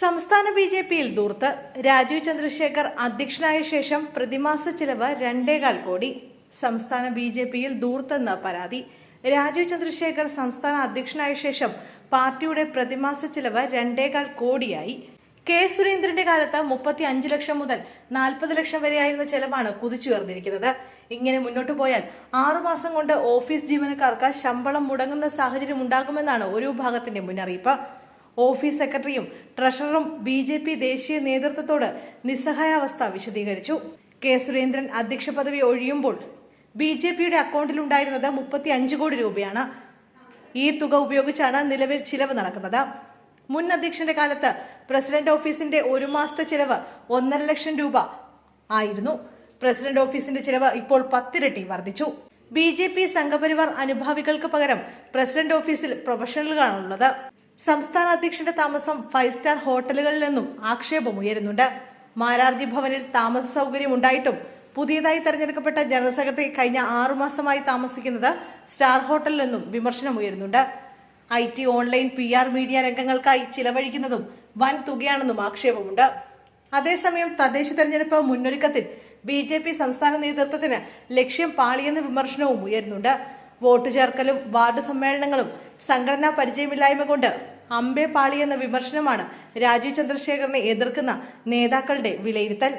സംസ്ഥാന B J പിയിൽ ദൂർത്ത്. രാജീവ് ചന്ദ്രശേഖർ അധ്യക്ഷനായ ശേഷം പ്രതിമാസ ചിലവ് രണ്ടേകാൽ കോടി. സംസ്ഥാന ബി ജെ പിയിൽ ദൂർത്തെന്ന പരാതി. രാജീവ് ചന്ദ്രശേഖർ സംസ്ഥാന അധ്യക്ഷനായ ശേഷം പാർട്ടിയുടെ പ്രതിമാസ ചിലവ് രണ്ടേകാൽ കോടിയായി. കെ സുരേന്ദ്രന്റെ കാലത്ത് മുപ്പത്തി അഞ്ച് ലക്ഷം മുതൽ നാൽപ്പത് ലക്ഷം വരെയായിരുന്ന ചെലവാണ് കുതിച്ചുയർന്നിരിക്കുന്നത് ഇങ്ങനെ മുന്നോട്ടു പോയാൽ ആറുമാസം കൊണ്ട് ഓഫീസ് ജീവനക്കാർക്ക് ശമ്പളം മുടങ്ങുന്ന സാഹചര്യം ഉണ്ടാകുമെന്നാണ് ഒരു വിഭാഗത്തിന്റെ മുന്നറിയിപ്പ്. ഓഫീസ് സെക്രട്ടറിയും ട്രഷററും ബി ജെ പി ദേശീയ നേതൃത്വത്തോട് നിസ്സഹായാവസ്ഥ വിശദീകരിച്ചു. കെ സുരേന്ദ്രൻ അധ്യക്ഷ പദവി ഒഴിയുമ്പോൾ ബി ജെ പിയുടെ അക്കൗണ്ടിലുണ്ടായിരുന്നത് മുപ്പത്തി അഞ്ച് കോടി രൂപയാണ്. ഈ തുക ഉപയോഗിച്ചാണ് നിലവിൽ ചിലവ് നടക്കുന്നത്. മുൻ അധ്യക്ഷന്റെ കാലത്ത് പ്രസിഡന്റ് ഓഫീസിന്റെ ഒരു മാസത്തെ ചിലവ് ഒന്നര ലക്ഷം രൂപ ആയിരുന്നു. പ്രസിഡന്റ് ഓഫീസിന്റെ ചിലവ് ഇപ്പോൾ പത്തിരട്ടി വർദ്ധിച്ചു. ബി ജെ പി സംഘപരിവാർ അനുഭാവികൾക്ക് പകരം പ്രസിഡന്റ് ഓഫീസിൽ പ്രൊഫഷണലുകളാണുള്ളത്. സംസ്ഥാന അധ്യക്ഷന്റെ താമസം ഫൈവ് സ്റ്റാർ ഹോട്ടലുകളിൽ നിന്നും ആക്ഷേപം ഉയരുന്നുണ്ട്. മാരാർജി ഭവനിൽ താമസ സൗകര്യം ഉണ്ടായിട്ടും പുതിയതായി തെരഞ്ഞെടുക്കപ്പെട്ട ജനറൽ സെക്രട്ടറി കഴിഞ്ഞ ആറുമാസമായി താമസിക്കുന്നത് സ്റ്റാർ ഹോട്ടലിൽ നിന്നും വിമർശനം ഉയരുന്നുണ്ട്. I T online P R media രംഗങ്ങൾക്കായി ചിലവഴിക്കുന്നതും വൻ തുകയാണെന്നും ആക്ഷേപമുണ്ട്. അതേസമയം തദ്ദേശ തെരഞ്ഞെടുപ്പ് മുന്നൊരുക്കത്തിൽ ബി ജെ പി സംസ്ഥാന നേതൃത്വത്തിന് ലക്ഷ്യം പാളിയെന്ന വിമർശനവും ഉയരുന്നുണ്ട്. വോട്ട് ചേർക്കലും വാർഡ് സമ്മേളനങ്ങളും സംഘടനാ പരിചയമില്ലായ്മ കൊണ്ട് അമ്പേ പാളിയെന്ന വിമർശനമാണ് രാജീവ് ചന്ദ്രശേഖരനെ എതിർക്കുന്ന നേതാക്കളുടെ വിലയിരുത്തൽ.